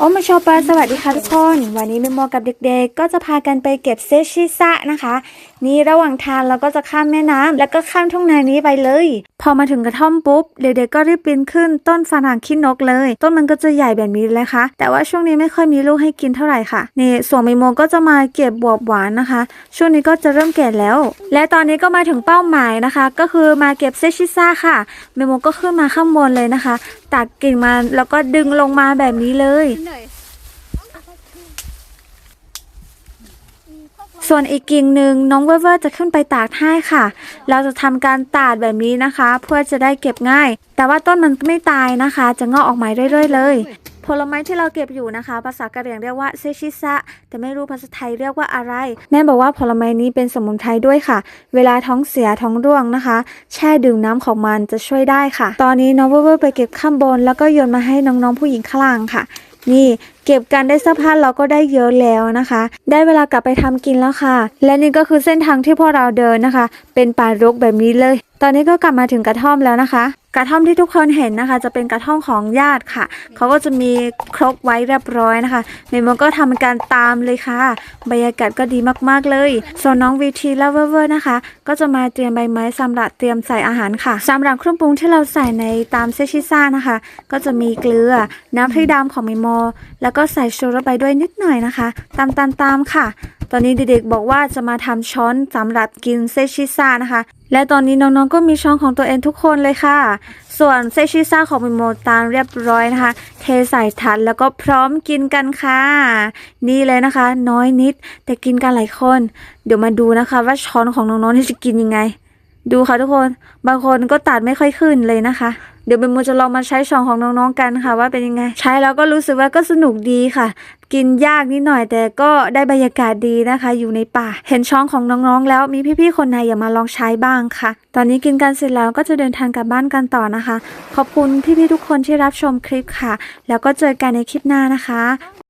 โอ้มาชอปาสวัสดีค่ะทุกคน วันนี้เมโมกับเด็กๆ ก็จะพากันไปเก็บเซชิซะนะคะนี่ระหว่างทางเราก็จะข้ามแม่น้ำแล้วก็ข้ามทุ่งนานี้ไปเลย พอมาถึงกระท่อมปุ๊บเด็กๆก็รีบปีนขึ้นต้นฝรั่งขี้นกเลย ต้นมันก็จะใหญ่แบบนี้เลยค่ะ แต่ว่าช่วงนี้ไม่ค่อยมีลูกให้กินเท่าไหร่ค่ะนี่ส่วนเมโมก็จะมาเก็บบวบหวานนะคะ ช่วงนี้ก็จะเริ่มแก่แล้ว และตอนนี้ก็มาถึงเป้าหมายนะคะ ก็คือมาเก็บเซชิซ่าค่ะเมโมก็ขึ้นมาข้างบนเลยนะคะตัดกิ่งมาแล้วก็ดึงลงมาแบบนี้เลย ส่วนอีกกิ่งหนึ่งน้องเวเวอร์จะขึ้นไปตากให้ค่ะ เราจะทำการตาดแบบนี้นะคะ เพื่อจะได้เก็บง่าย แต่ว่าต้นมันไม่ตายนะคะ จะงอกออกมาเรื่อยๆเลย ผลไม้ที่เราเก็บอยู่นะคะ ภาษากะเหรี่ยงเรียกว่าเซชิซะ แต่ไม่รู้ภาษาไทยเรียกว่าอะไร แม่บอกว่าผลไม้นี้เป็นสมุนไพรด้วยค่ะ เวลาท้องเสียท้องร่วงนะคะ แช่ดื่มน้ำของมันจะช่วยได้ค่ะ ตอนนี้น้องเวอร์ไปเก็บข้างบน แล้วก็โยนมาให้น้องๆผู้หญิงข้างล่างค่ะ นี่เก็บกันได้สักพักเราก็ได้เยอะแล้วนะคะ ได้เวลากลับไปทำกินแล้วค่ะ และนี่ก็คือเส้นทางที่พวกเราเดินนะคะ เป็นป่ารกแบบนี้เลย ตอนนี้ก็กลับมาถึงกระท่อมแล้วนะคะ ระท่อมที่ทุกคนเห็นนะคะ จะเป็นกระท่อมของญาติค่ะ เขาก็จะมีครกไว้เรียบร้อยนะคะเมมก็ทำการตามเลยค่ะ บรรยากาศก็ดีมากๆเลย ส่วนน้องวีทีและเวอร์นะคะ ก็จะมาเตรียมใบไม้สำหรับเตรียมใส่อาหารค่ะสำหรับเครื่องปรุงที่เราใส่ในตามเซชิซ่านะคะ ก็จะมีเกลือ น้ำพริกดำของเมโม แล้วก็ใส่ชูรสไปด้วยนิดหน่อยนะคะ ตามตามตามค่ะ ตอนนี้เด็กๆบอกว่าจะมาทำช้อนสำหรับกินเซชิซ่านะคะ และตอนนี้น้องๆก็มีช้อนของตัวเองทุกคนเลยค่ะ ส่วนเซชิซ่าของเมโมตามเรียบร้อยนะคะ เทใส่ถาดแล้วก็พร้อมกินกันค่ะ นี่เลยนะคะ น้อยนิดแต่กินกันหลายคน เดี๋ยวมาดูนะคะว่าช้อนของน้องๆนี่จะกินยังไง ดูค่ะทุกคนบางคนก็ตัดไม่ค่อยขึ้นเลยนะคะเดี๋ยวเบนโมจะลองมาใช้ช้อนของน้องๆกันค่ะ ว่าเป็นยังไง ใช้แล้วก็รู้สึกว่าก็สนุกดีค่ะ กินยากนิดหน่อย แต่ก็ได้บรรยากาศดีนะคะ อยู่ในป่า เห็นช่องของน้องๆ แล้วมีพี่ๆ คนไหนอยากมาลองใช้บ้างค่ะ ตอนนี้กินกันเสร็จแล้วก็จะเดินทางกลับบ้านกันต่อนะคะ ขอบคุณพี่ๆ ทุกคนที่รับชมคลิปค่ะ แล้วก็เจอกันในคลิปหน้านะคะ